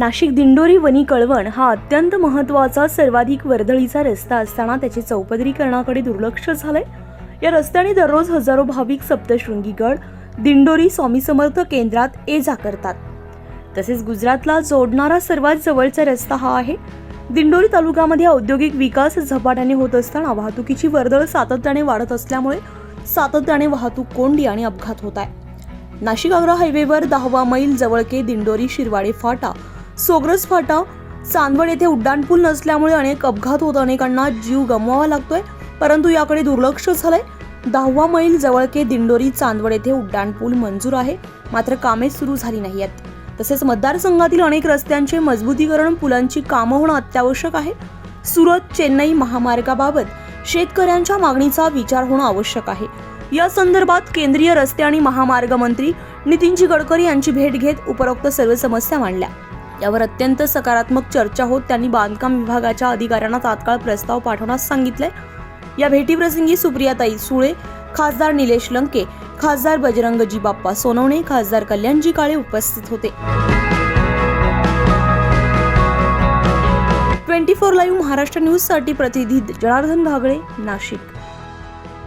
नाशिक दिंडोरी वनी कळवण हा अत्यंत महत्त्वाचा सर्वाधिक वर्दळीचा रस्ता असताना त्याचे चौपदरीकरणाकडे दुर्लक्ष झालंय. या रस्त्याने दररोज हजारो भाविक सप्तशृंगीगड दिंडोरी स्वामी समर्थ केंद्रात ये जा करतात. तसेच गुजरातला जोडणारा सर्वात जवळचा रस्ता हा आहे. दिंडोरी तालुक्यामध्ये औद्योगिक विकास झपाट्याने होत असताना वाहतुकीची वर्दळ सातत्याने वाढत असल्यामुळे सातत्याने वाहतूक कोंडी आणि अपघात होत आहे. नाशिक आग्रा हायवेवर दहावा मैल जवळके दिंडोरी शिरवाडे फाटा सोग्रस फाटा चांदवड येथे उड्डाणपूल नसल्यामुळे अनेक अपघात होत अनेकांना जीव गमवावा लागतोय. परंतु याकडे दुर्लक्ष झालंय. दहावा मैल जवळके दिंडोरी चांदवड येथे उड्डाणपूल मंजूर आहे. मात्र कामे सुरू झाली नाही आहेत तसेच मतदारसंघातील अनेक रस्त्यांचे मजबूतीकरण पुलांची कामं होणं अत्यावश्यक आहे. सुरत चेन्नई महामार्गाबाबत शेतकऱ्यांच्या मागणीचा विचार होणं आवश्यक आहे. या संदर्भात केंद्रीय रस्ते आणि महामार्ग मंत्री नितीनजी गडकरी यांची भेट घेत उपरोक्त सर्व समस्या मांडल्या. यावर अत्यंत सकारात्मक चर्चा होत त्यांनी बांधकाम विभागाच्या अधिकाऱ्यांना तात्काळ प्रस्ताव पाठवण्यास सांगितलंय. या भेटीप्रसंगी सुप्रियाताई सुळे खासदार निलेश लंके खासदार बजरंगजी बाप्पा सोनवणे खासदार कल्याणजी काळे उपस्थित होते. ट्वेंटी फोर लाईव्ह महाराष्ट्र न्यूजसाठी प्रतिनिधी जनार्दन घागळे नाशिक.